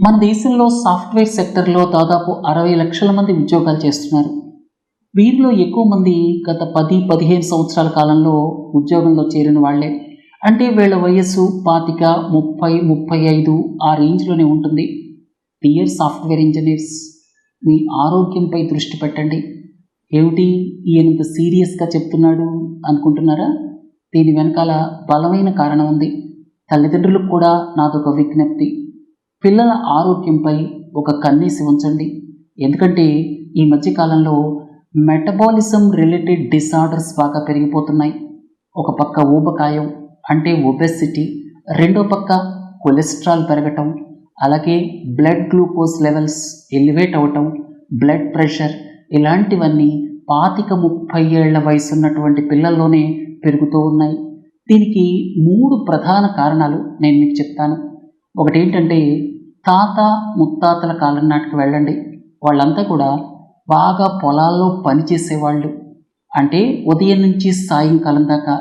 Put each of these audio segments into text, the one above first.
మన దేశంలో సాఫ్ట్వేర్ సెక్టర్లో దాదాపు అరవై లక్షల మంది ఉద్యోగాలు చేస్తున్నారు. వీరిలో ఎక్కువ మంది గత పది పదిహేను సంవత్సరాల కాలంలో ఉద్యోగంలో చేరిన వాళ్ళే అంటే వీళ్ళ వయస్సు పాతిక ముప్పై ముప్పై ఐదు ఆ రేంజ్లోనే ఉంటుంది. డియర్ సాఫ్ట్వేర్ ఇంజనీర్స్ మీ ఆరోగ్యంపై దృష్టి పెట్టండి. ఏమిటి ఈయనంత సీరియస్గా చెప్తున్నాడు అనుకుంటున్నారా? దీని వెనకాల బలమైన కారణం ఉంది. తల్లిదండ్రులకు కూడా నాదొక విజ్ఞప్తి. పిల్లల ఆరోగ్యంపై ఒక కన్నేసి ఉంచండి. ఎందుకంటే ఈ మధ్యకాలంలో మెటబాలిజం రిలేటెడ్ డిసార్డర్స్ బాగా పెరిగిపోతున్నాయి. ఒక పక్క ఊబకాయం అంటే ఒబెసిటీ రెండో పక్క కొలెస్ట్రాల్ పెరగటం అలాగే బ్లడ్ గ్లూకోజ్ లెవెల్స్ ఎలివేట్ అవటం బ్లడ్ ప్రెషర్ ఇలాంటివన్నీ పాతిక ముప్పై ఏళ్ళ వయసు ఉన్నటువంటి పిల్లల్లోనే పెరుగుతూ ఉన్నాయి. దీనికి మూడు ప్రధాన కారణాలు నేను మీకు చెప్తాను. ఒకటి ఏంటంటే తాత ముత్తాతల కాలం నాటికి వెళ్ళండి. వాళ్ళంతా కూడా బాగా పొలాల్లో పనిచేసేవాళ్ళు అంటే ఉదయం నుంచి సాయంకాలం దాకా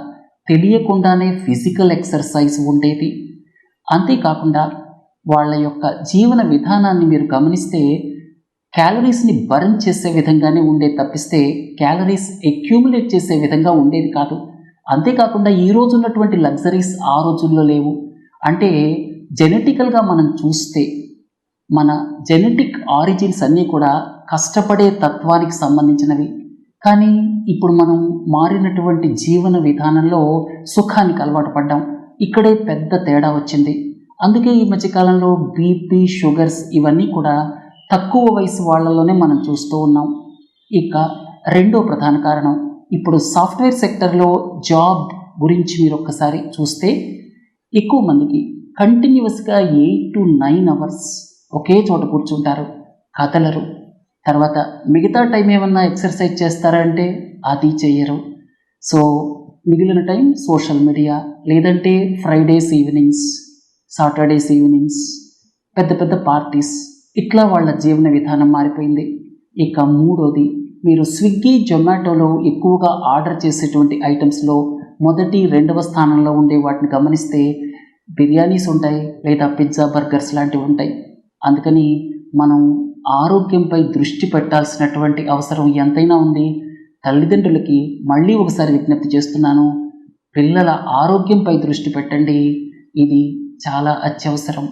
తెలియకుండానే ఫిజికల్ ఎక్సర్సైజ్ ఉండేది. అంతేకాకుండా వాళ్ళ యొక్క జీవన విధానాన్ని మీరు గమనిస్తే క్యాలరీస్ని బర్న్ చేసే విధంగానే ఉండే తప్పిస్తే క్యాలరీస్ అక్యూములేట్ చేసే విధంగా ఉండేది కాదు. అంతేకాకుండా ఈ రోజు ఉన్నటువంటి లగ్జరీస్ ఆ రోజుల్లో లేవు. అంటే జెనెటికల్గా మనం చూస్తే మన జెనెటిక్ ఆరిజిన్స్ అన్నీ కూడా కష్టపడే తత్వానికి సంబంధించినవి. కానీ ఇప్పుడు మనం మారినటువంటి జీవన విధానంలో సుఖానికి అలవాటు పడ్డాం. ఇక్కడే పెద్ద తేడా వచ్చింది. అందుకే ఈ మధ్యకాలంలో బీపీ షుగర్స్ ఇవన్నీ కూడా తక్కువ వయసు వాళ్ళలోనే మనం చూస్తూ ఉన్నాం. ఇక రెండో ప్రధాన కారణం ఇప్పుడు సాఫ్ట్వేర్ సెక్టర్లో జాబ్ గురించి మీరు ఒక్కసారి చూస్తే ఎక్కువ మందికి కంటిన్యూస్గా ఎయిట్ టు నైన్ అవర్స్ ఒకే చోట కూర్చుంటారు కదలరు తర్వాత మిగతా టైం ఏమన్నా ఎక్సర్సైజ్ చేస్తారా అంటే అది చేయరు. సో మిగిలిన టైం సోషల్ మీడియా లేదంటే ఫ్రైడేస్ ఈవినింగ్స్ సాటర్డేస్ ఈవినింగ్స్ పెద్ద పెద్ద పార్టీస్ ఇట్లా వాళ్ళ జీవన విధానం మారిపోయింది. ఇక మూడోది మీరు స్విగ్గీ జొమాటోలో ఎక్కువగా ఆర్డర్ చేసేటువంటి ఐటమ్స్లో మొదటి రెండవ స్థానంలో ఉండే వాటిని గమనిస్తే బిర్యానీస్ ఉంటాయి లేదా పిజ్జా బర్గర్స్ లాంటివి ఉంటాయి. అందుకని మనం ఆరోగ్యంపై దృష్టి పెట్టాల్సినటువంటి అవసరం ఎంతైనా ఉంది. తల్లిదండ్రులకి మళ్ళీ ఒకసారి విజ్ఞప్తి చేస్తున్నాను పిల్లల ఆరోగ్యంపై దృష్టి పెట్టండి. ఇది చాలా అత్యవసరం.